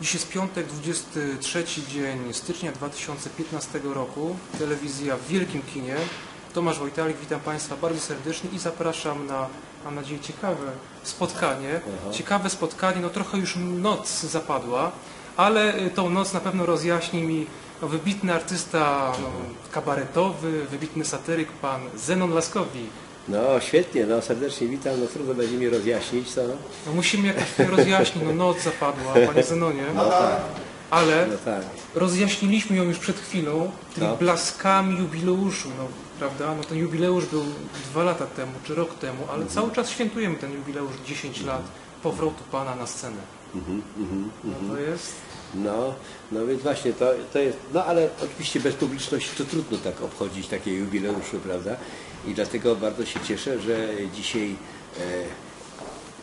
Dziś jest piątek, 23 dzień stycznia 2015 roku. Telewizja w Wielkim Kinie. Tomasz Wojtalik, witam Państwa bardzo serdecznie i zapraszam na, mam nadzieję, ciekawe spotkanie. Ciekawe spotkanie, no trochę już noc zapadła, ale y, tą noc na pewno rozjaśni mi no, wybitny artysta no, kabaretowy, wybitny satyryk, pan Zenon Laskowi. No świetnie, no serdecznie witam, no trudno będzie mi rozjaśnić, co? No, musimy jakoś to rozjaśnić, no noc zapadła, panie Zenonie, ale No tak. rozjaśniliśmy ją już przed chwilą tymi No. blaskami jubileuszu, no, prawda? No ten jubileusz był dwa lata temu, czy rok temu, ale Mhm. cały czas świętujemy ten jubileusz 10 lat powrotu Pana na scenę. Mhm, No to jest... No, no więc właśnie to, to jest, no ale oczywiście bez publiczności to trudno tak obchodzić takie jubileusze, prawda? I dlatego bardzo się cieszę, że dzisiaj e,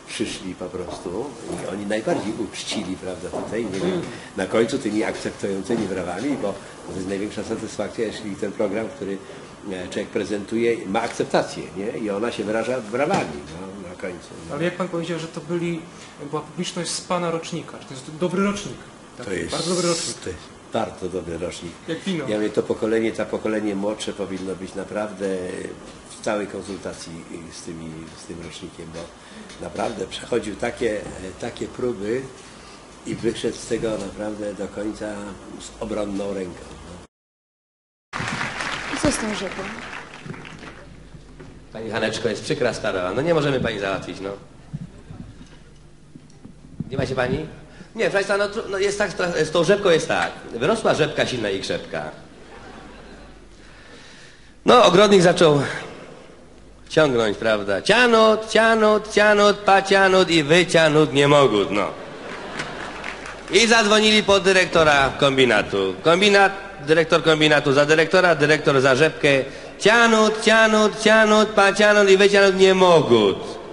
przyszli po prostu i oni najbardziej uczcili, prawda, tutaj, nie wiem, na końcu tymi akceptującymi brawami, bo to jest największa satysfakcja, jeśli ten program, który e, człowiek prezentuje, ma akceptację, nie? I ona się wyraża brawami, no, na końcu. No. Ale jak Pan powiedział, że to byli, była publiczność z Pana rocznika, że to jest dobry rocznik. To Taki jest, Bardzo dobry rocznik. to jest bardzo dobry rocznik. Jak wino. Ja mówię, to pokolenie, to pokolenie młodsze powinno być naprawdę w całej konsultacji z, tymi, z tym rocznikiem, bo naprawdę przechodził takie, takie próby i wyszedł z tego naprawdę do końca z obronną ręką. No. I co z tą rzeką? Pani Haneczko, jest przykra sprawa. No nie możemy pani załatwić, no. Nie macie pani? Nie, Państwa, no, no, jest tak, z tą rzepką jest tak. Wyrosła rzepka, silna jej krzepka. No, ogrodnik zaczął ciągnąć, prawda? Cianot, cianot, cianot, pacianot i wycianot nie mogód, no. I zadzwonili po dyrektora kombinatu. Kombinat, dyrektor kombinatu za dyrektora, dyrektor za rzepkę. Cianut, cianut, cianut, pacianut i wycianut nie mogód.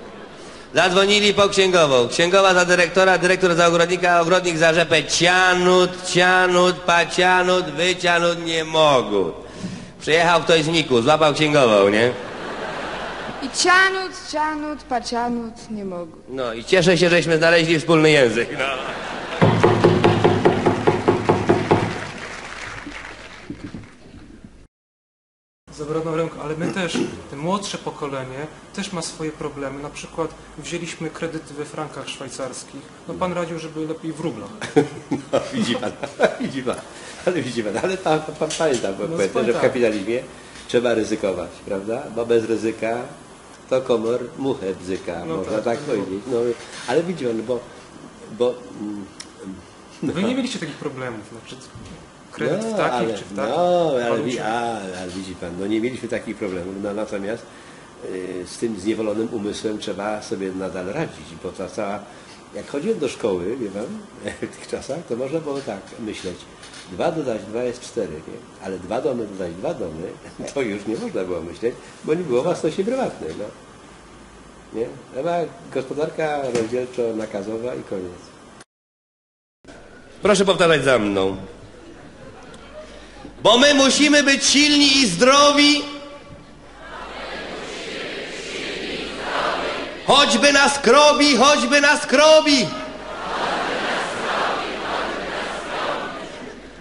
Zadzwonili po księgową. Księgowa za dyrektora, dyrektor za ogrodnika, ogrodnik za rzepę. Cianut, cianut, pacianut, wycianut nie mogут. Przyjechał ktoś z Niku, złapał księgową, nie? I cianut, cianut, pacianut, nie mogę. No i cieszę się, żeśmy znaleźli wspólny język. No. Młodsze pokolenie też ma swoje problemy. Na przykład wzięliśmy kredyty we frankach szwajcarskich. No pan radził, żeby lepiej w rublach. No, widzi pan, widzi pan, ale widzi pan, ale pan, pan, pamięta, bo No, powiedzmy, że w tak. kapitalizmie trzeba ryzykować, prawda? Bo bez ryzyka to komor muchę bzyka, No można tak, tak, no. powiedzieć. No, ale widzi pan, bo, bo mm, Wy nie mieliście takich problemów, znaczy kredyt no, w takich ale, czy w takich No, ale, wi- walucie. a, ale widzi pan, no nie mieliśmy takich problemów, no, natomiast y, z tym zniewolonym umysłem trzeba sobie nadal radzić, bo ta cała, jak chodziłem do szkoły, wie pan, w tych czasach, to można było tak myśleć, dwa dodać dwa jest cztery, nie? ale dwa domy dodać dwa domy, to już nie można było myśleć, bo nie było własności prywatnej, no. Nie? Była gospodarka rozdzielczo-nakazowa i koniec. Proszę powtarzać za mną. Bo my musimy być silni i zdrowi. Choćby nas krobi, choćby nas krobi.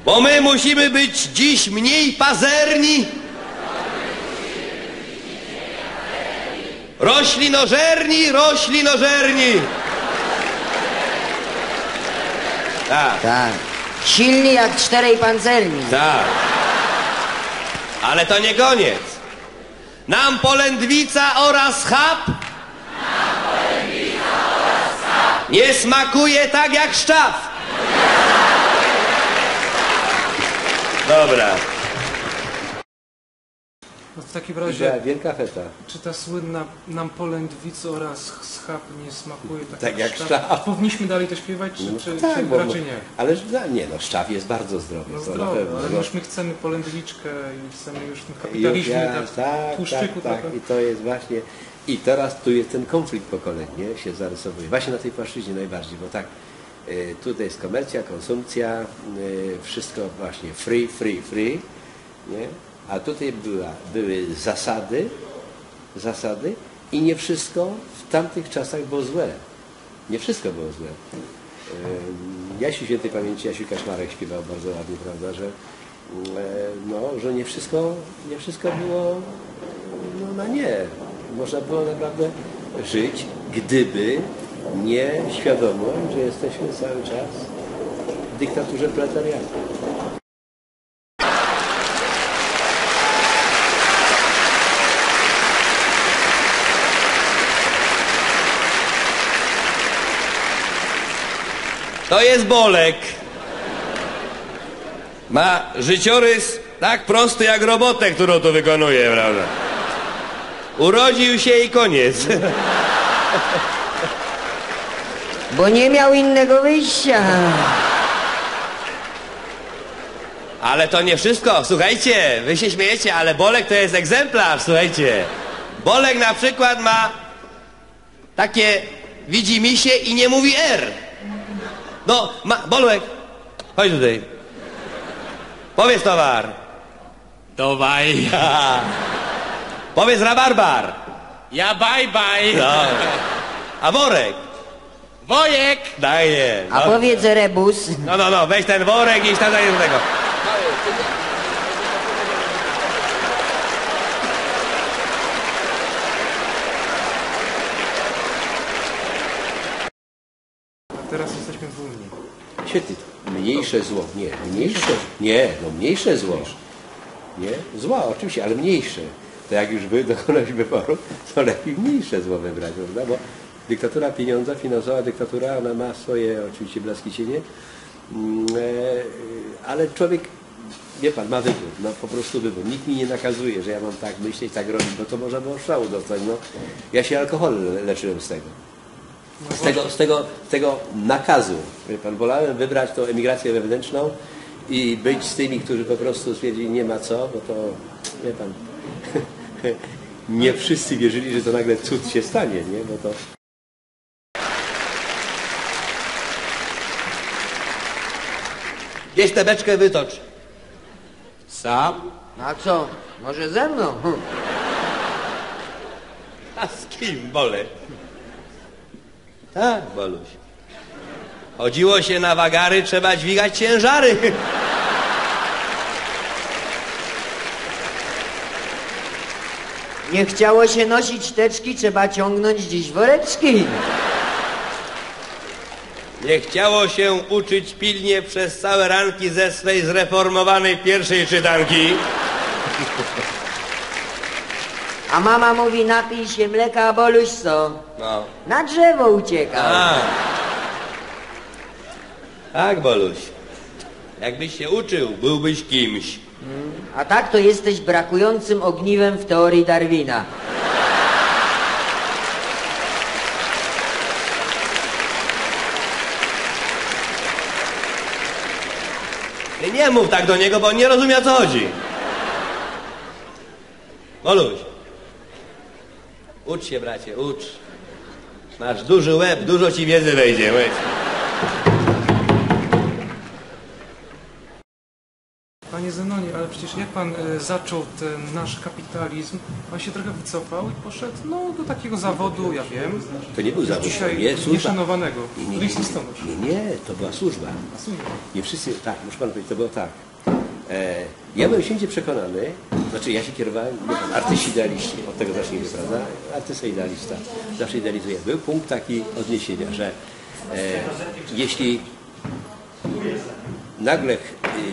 Bo my musimy być dziś mniej pazerni. Roślinożerni, roślinożerni. Tak. Tak. Silni jak czterej pancerni. Tak. Ale to nie koniec. Nam polędwica oraz chab nie smakuje tak jak szczaw. Dobra. No w takim Była razie, wielka feta. czy ta słynna nam polędwicy oraz schab nie smakuje tak, Tak jak sztab? sztab. Powinniśmy dalej to śpiewać, czy, czy, tak, czy bo, raczej nie? Ale no, nie, no szczaw jest bardzo zdrowy. No zdrowe, pewno. ale no. już my chcemy polędwiczkę i chcemy już w tym Już kapitalizmie, ja- tak, tak, tłuszczyku tak, tak. I to jest właśnie. I teraz tu jest ten konflikt pokoleń, nie? się zarysowuje. Właśnie na tej płaszczyźnie najbardziej, bo tak, y, tutaj jest komercja, konsumpcja, y, wszystko właśnie free, free, free, nie? A tutaj była, były zasady, zasady i nie wszystko w tamtych czasach było złe. Nie wszystko było złe. Jasiu Świętej Pamięci, Jasiu Kaczmarek śpiewał bardzo ładnie, prawda, że, e, no, że nie wszystko, nie wszystko było no, na nie. Można było naprawdę żyć, gdyby nie świadomość, że jesteśmy cały czas w dyktaturze proletariatu. To jest Bolek. Ma życiorys tak prosty jak robotę, którą tu wykonuje, prawda? Urodził się i koniec. Bo nie miał innego wyjścia. Ale to nie wszystko. Słuchajcie, wy się śmiejecie, ale Bolek to jest egzemplarz, słuchajcie. Bolek na przykład ma takie widzi mi się i nie mówi R. No, ma, Bolek, chodź tutaj. Powiedz towar. Dawaj. Powiedz rabarbar. Ja bye bye. No. A worek? Wojek. Daje. A No, powiedz rebus. no, no, no, weź ten worek i tam do tego. A teraz Unii. Świetnie. Mniejsze zło. Nie, mniejsze. Nie, no mniejsze zło. Nie? Zła oczywiście, ale mniejsze. To jak już wy dokonać wyboru, to lepiej mniejsze zło wybrać, prawda? Bo dyktatura pieniądza, finansowa dyktatura, ona ma swoje oczywiście blaski cienie, Mm, e, ale człowiek, wie pan, ma wybór, no po prostu wybór. Nikt mi nie nakazuje, że ja mam tak myśleć, tak robić, bo to można było szału dostać. No, ja się alkohol le- leczyłem z tego. Z tego, z tego, z tego nakazu. Wie Pan, wolałem wybrać tą emigrację wewnętrzną i być z tymi, którzy po prostu stwierdzili nie ma co, bo to, wie Pan, nie wszyscy wierzyli, że to nagle cud się stanie, nie? Bo to Gdzieś tę beczkę wytocz. Sam. A co? Może ze mną? A z kim, Bolek? Tak, Boluś. Chodziło się na wagary, trzeba dźwigać ciężary. Nie chciało się nosić teczki, trzeba ciągnąć dziś woreczki. Nie chciało się uczyć pilnie przez całe ranki ze swej zreformowanej pierwszej czytanki. A mama mówi, napij się mleka, a Boluś co? No. Na drzewo uciekał. A. Tak, Boluś. Jakbyś się uczył, byłbyś kimś. A tak to jesteś brakującym ogniwem w teorii Darwina. Ty nie mów tak do niego, bo on nie rozumie o co chodzi. Boluś. Ucz się, bracie, ucz. Masz duży łeb, dużo ci wiedzy wejdzie. Weź. Panie Zenonie, ale przecież jak pan e, zaczął ten nasz kapitalizm, pan się trochę wycofał i poszedł no, do takiego zawodu, ja wiem, To nie był zawód, dzisiaj nie, służba. nieszanowanego, Nie, nie, nie, to była służba. Nie wszyscy, tak, muszę pan powiedzieć, to było tak. E, ja byłem święcie przekonany, znaczy ja się kierowałem, pan, artyści idealiści, od tego zacznijmy, prawda? Artysta idealista, zawsze idealizuje. Był punkt taki odniesienia, że e, jeśli nagle y,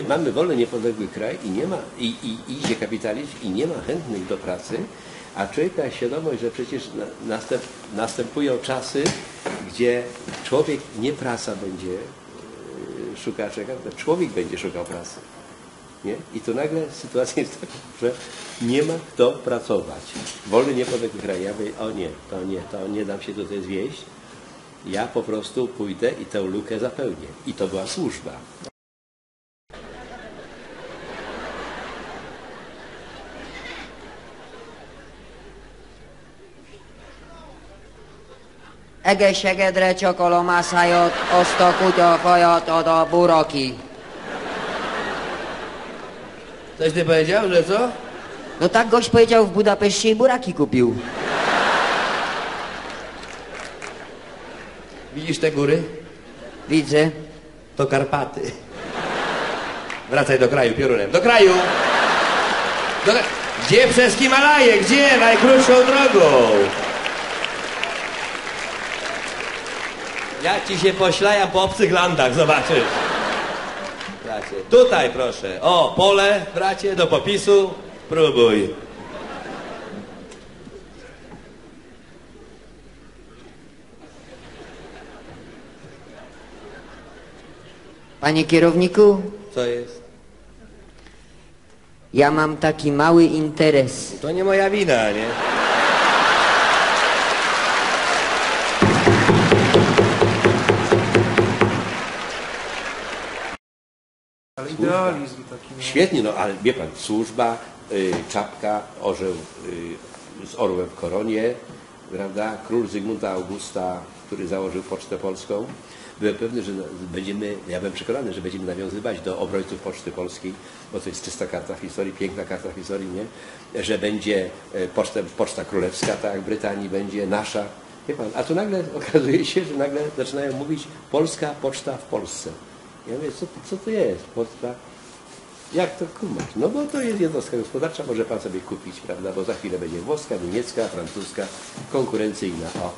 mamy wolny, niepodległy kraj i nie ma, i, i, idzie kapitalizm i nie ma chętnych do pracy, a człowiek ma świadomość, że przecież na, następ, następują czasy, gdzie człowiek nie prasa będzie tylko człowiek będzie szukał pracy. Nie? I to nagle sytuacja jest taka, że nie ma kto pracować. Wolny, niepodległy kraj. Ja mówię, o nie, to nie, to nie dam się tutaj zwieść. Ja po prostu pójdę i tę lukę zapełnię. I to była służba. Ege segedre csokolom a szájot, azt a fajat ad a buroki. Coś ty powiedział, że co? No tak gość powiedział w Budapeszcie i buraki kupił. Widzisz te góry? Widzę. To Karpaty. Wracaj do kraju piorunem. Do kraju! Do... Gdzie przez Himalaje? Gdzie? Najkrótszą drogą. Ja ci się poślajam po obcych landach, zobaczysz. Bracie, tutaj proszę. O, pole, bracie, do popisu. Próbuj. Panie kierowniku, Co jest? ja mam taki mały interes. To nie moja wina, nie? Idealizm taki. No. Świetnie, no ale wie pan, służba, y, czapka, orzeł y, z orłem w koronie, prawda? Król Zygmunta Augusta, który założył Pocztę Polską. Byłem pewny, że będziemy, ja byłem przekonany, że będziemy nawiązywać do obrońców Poczty Polskiej, bo to jest czysta karta w historii, piękna karta w historii, nie? Że będzie e, poczta, poczta królewska, tak jak w Brytanii będzie nasza. Wie pan, a tu nagle okazuje się, że nagle zaczynają mówić polska poczta w Polsce. Ja mówię, co, co to jest? Poczta jak to kumać? No bo to jest jednostka gospodarcza, może pan sobie kupić, prawda? Bo za chwilę będzie włoska, niemiecka, francuska, konkurencyjna. O.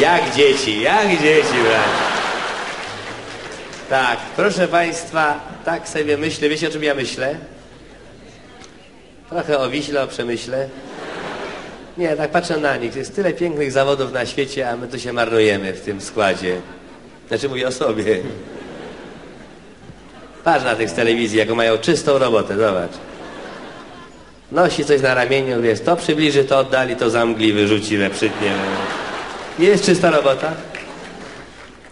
Jak dzieci, jak dzieci, bracie. Tak, proszę Państwa, tak sobie myślę. Wiecie, o czym ja myślę? Trochę o Wiśle, o Przemyśle. Nie, tak patrzę na nich. Jest tyle pięknych zawodów na świecie, a my tu się marnujemy w tym składzie. Znaczy mówię o sobie. Patrz na tych z telewizji, jaką mają czystą robotę, zobacz. Nosi coś na ramieniu, wiesz, to przybliży, to oddali, to zamgli, wyrzuci, we przytnie. Jest czysta robota.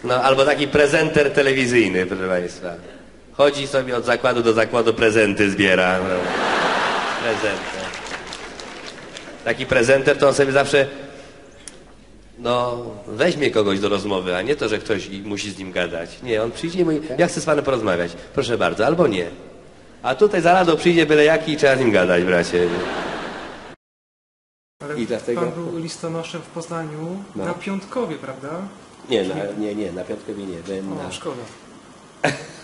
No, albo taki prezenter telewizyjny, proszę Państwa. Chodzi sobie od zakładu do zakładu, prezenty zbiera. No. Prezenter. Taki prezenter to on sobie zawsze no, weźmie kogoś do rozmowy, a nie to, że ktoś musi z nim gadać. Nie, on przyjdzie i mówi, ja chcę z panem porozmawiać. Proszę bardzo, albo nie. A tutaj za radą przyjdzie byle jaki i trzeba z nim gadać, bracie. Ale I dlatego- pan był listonoszem w Poznaniu No. na Piątkowie, prawda? Nie, na, nie, nie, na piątkę nie, byłem O, na... szkoda.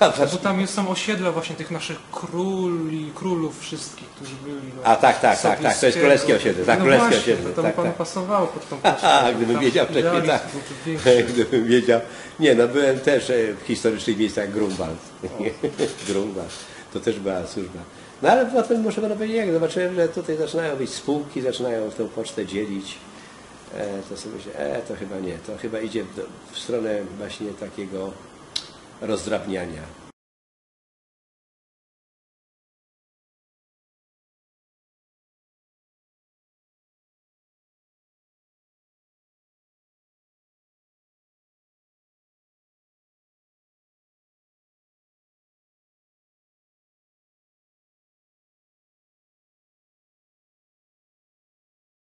Bo tam jest, są osiedla właśnie tych naszych króli, królów wszystkich, którzy byli. No, A, tak, tak, tak, tak, to jest królewskie osiedle, tak, no królewskie właśnie, osiedle, To tak, panu tak. pasowało pod tą A, gdybym wiedział wcześniej, tak. Gdybym wiedział. Nie, no byłem też e, w historycznych miejscach Grunwald. Grunwald. To też była służba. No ale potem muszę panu powiedzieć, jak zobaczyłem, że tutaj zaczynają być spółki, zaczynają tę pocztę dzielić. E, to sobie myślę, e, to chyba nie. To chyba idzie w, w stronę właśnie takiego rozdrabniania.